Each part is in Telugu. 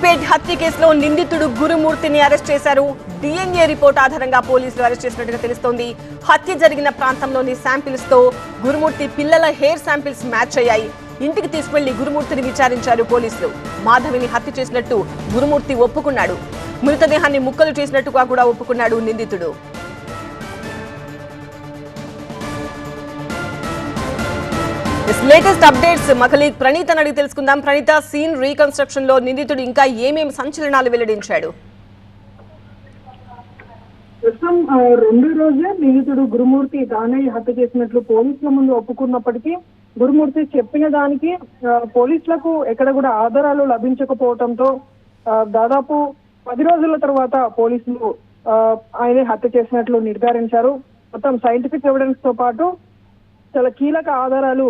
హత్య కేసులో నిందితుడు గురుమూర్తిని అరెస్ట్ చేశారు. డిఎన్ఏ రిపోర్ట్ ఆధారంగా పోలీసులు అరెస్ట్ చేసినట్టుగా తెలుస్తోంది. హత్య జరిగిన ప్రాంతంలోని శాంపిల్స్తో గురుమూర్తి పిల్లల హెయిర్ శాంపిల్స్ మ్యాచ్ అయ్యాయి. ఇంటికి తీసుకెళ్ళి గురుమూర్తిని విచారించారు పోలీసులు. మాధవిని హత్య చేసినట్టు గురుమూర్తి ఒప్పుకున్నాడు. మృతదేహాన్ని ముక్కలు చేసినట్టుగా కూడా ఒప్పుకున్నాడు నిందితుడు. లేటెస్ట్ అప్డేట్స్ మా ప్రణీత ప్రణీత్ అని అడిగి తెలుసుకుందాం. ప్రణీత సీన్ రీకన్స్ట్రక్షన్లో నిందితుడు ఇంకా ఏమేమి సంచలనాలు వెల్లడించాడు? ప్రస్తుతం రెండో రోజే నిందితుడు గురుమూర్తి దానయ్య హత్య చేసినట్లు పోలీసుల ముందు ఒప్పుకున్నప్పటికీ గురుమూర్తి చెప్పిన దానికి పోలీసులకు ఎక్కడ కూడా ఆధారాలు లభించకపోవడంతో దాదాపు పది రోజుల తర్వాత పోలీసులు ఆయనే హత్య చేసినట్లు నిర్ధారించారు. మొత్తం సైంటిఫిక్ ఎవిడెన్స్తో పాటు చాలా కీలక ఆధారాలు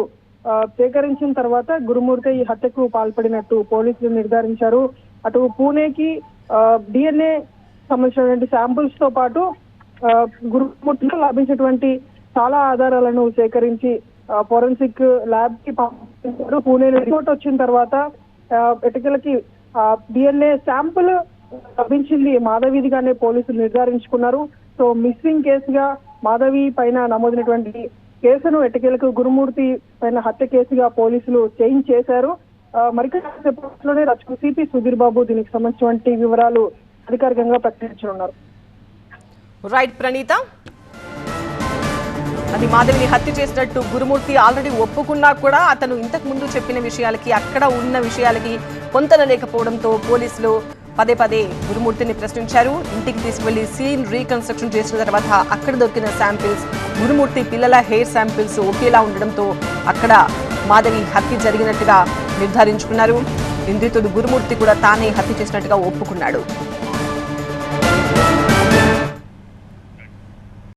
సేకరించిన తర్వాత గురుమూర్తి ఈ హత్యకు పాల్పడినట్టు పోలీసులు నిర్ధారించారు. అటు పూణేకి డిఎన్ఏ సంబంధించినటువంటి శాంపుల్స్తో పాటు గురుమూర్తిలో లభించినటువంటి చాలా ఆధారాలను సేకరించి ఫోరెన్సిక్ ల్యాబ్కి పంపించారు. పూణే రిపోర్ట్ వచ్చిన తర్వాత ఎటుకలకి డిఎన్ఏ శాంపుల్ లభించింది మాధవిదిగానే పోలీసులు నిర్ధారించుకున్నారు. సో మిస్సింగ్ కేసుగా మాధవి పైన నమోదినటువంటి కేసును ఎట్టకేలకు గురుమూర్తి పైన హత్య కేసుగా పోలీసులు చేంజ్ చేశారు. ఆ, రచకు సిపి సుధీర్ బాబు దీనికి సంబంధించినటువంటి వివరాలు అధికారికంగా ప్రకటించనున్నారు. రైట్ ప్రణీత. అది మాధవిని హత్య చేసినట్టు గురుమూర్తి ఆల్రెడీ ఒప్పుకున్నా కూడా అతను ఇంతకు ముందు చెప్పిన విషయాలకి అక్కడ ఉన్న విషయాలకి పొంతన లేకపోవడంతో పోలీసులు పదే పదే గురుమూర్తిని ప్రశ్నించారు. ఇంటికి తీసుకువెళ్ళి సీన్ రీకన్స్ట్రక్షన్ చేసిన తర్వాత అక్కడ దొరికిన శాంపిల్స్ గురుమూర్తి పిల్లల హెయిర్ శాంపిల్స్ ఒకేలా ఉండడంతో అక్కడ మాధవి హత్య జరిగినట్టుగా నిర్ధారించుకున్నారు. నిందితుడు గురుమూర్తి కూడా తానే హత్య చేసినట్టుగా ఒప్పుకున్నాడు.